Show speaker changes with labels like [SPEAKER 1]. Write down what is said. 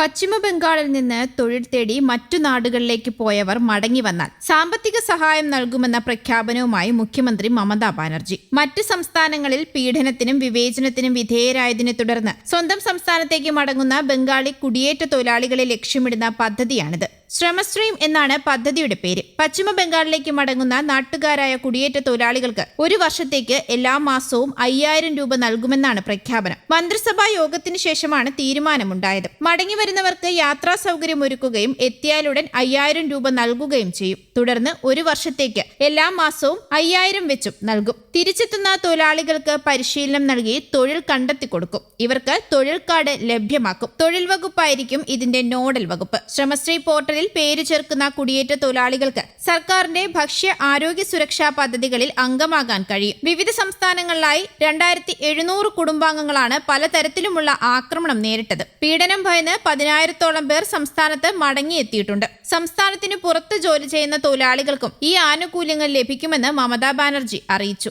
[SPEAKER 1] പശ്ചിമ ബംഗാളിൽ നിന്ന് തൊഴിൽ തേടി മറ്റു നാടുകളിലേക്ക് പോയവർ മടങ്ങി വന്നാൽ സാമ്പത്തിക സഹായം നൽകുമെന്ന പ്രഖ്യാപനവുമായി മുഖ്യമന്ത്രി മമതാ ബാനർജി. മറ്റ് സംസ്ഥാനങ്ങളിൽ പീഡനത്തിനും വിവേചനത്തിനും വിധേയരായതിനെ തുടർന്ന് സ്വന്തം സംസ്ഥാനത്തേക്ക് മടങ്ങുന്ന ബംഗാളി കുടിയേറ്റ തൊഴിലാളികളെ ലക്ഷ്യമിടുന്ന പദ്ധതിയാണിത്. ശ്രമശ്രീം എന്നാണ് പദ്ധതിയുടെ പേര്. പശ്ചിമ ബംഗാളിലേക്ക് മടങ്ങുന്ന നാട്ടുകാരായ കുടിയേറ്റ തൊഴിലാളികൾക്ക് ഒരു വർഷത്തേക്ക് എല്ലാ മാസവും അയ്യായിരം രൂപ നൽകുമെന്നാണ് പ്രഖ്യാപനം. മന്ത്രിസഭാ യോഗത്തിന് ശേഷമാണ് തീരുമാനമുണ്ടായത്. മടങ്ങി വരുന്നവർക്ക് യാത്രാ സൗകര്യം ഒരുക്കുകയും എത്തിയാലുടൻ അയ്യായിരം രൂപ നൽകുകയും ചെയ്യും. തുടർന്ന് ഒരു വർഷത്തേക്ക് എല്ലാ മാസവും അയ്യായിരം വെച്ചും നൽകും. തിരിച്ചെത്തുന്ന തൊഴിലാളികൾക്ക് പരിശീലനം നൽകി തൊഴിൽ കണ്ടെത്തി കൊടുക്കും ഇവർക്ക് തൊഴിൽ കാർഡ് ലഭ്യമാക്കും. തൊഴിൽ വകുപ്പായിരിക്കും ഇതിന്റെ നോഡൽ വകുപ്പ്. ശ്രമശ്രീ പോർട്ടലിൽ പേര് ചേർക്കുന്ന കുടിയേറ്റ തൊഴിലാളികൾക്ക് സർക്കാരിന്റെ ഭക്ഷ്യ ആരോഗ്യ സുരക്ഷാ പദ്ധതികളിൽ അംഗമാകാൻ കഴിയും. വിവിധ സംസ്ഥാനങ്ങളിലായി രണ്ടായിരത്തി എഴുന്നൂറ് കുടുംബാംഗങ്ങളാണ് പലതരത്തിലുമുള്ള ആക്രമണം നേരിട്ടത്. പീഡനം ഭയന്ന് പതിനായിരത്തോളം പേർ സംസ്ഥാനത്ത് മടങ്ങിയെത്തിയിട്ടുണ്ട്. സംസ്ഥാനത്തിന് പുറത്ത് ജോലി ചെയ്യുന്ന തൊഴിലാളികൾക്കും ഈ ആനുകൂല്യങ്ങൾ ലഭിക്കുമെന്ന് മമതാ ബാനർജി അറിയിച്ചു.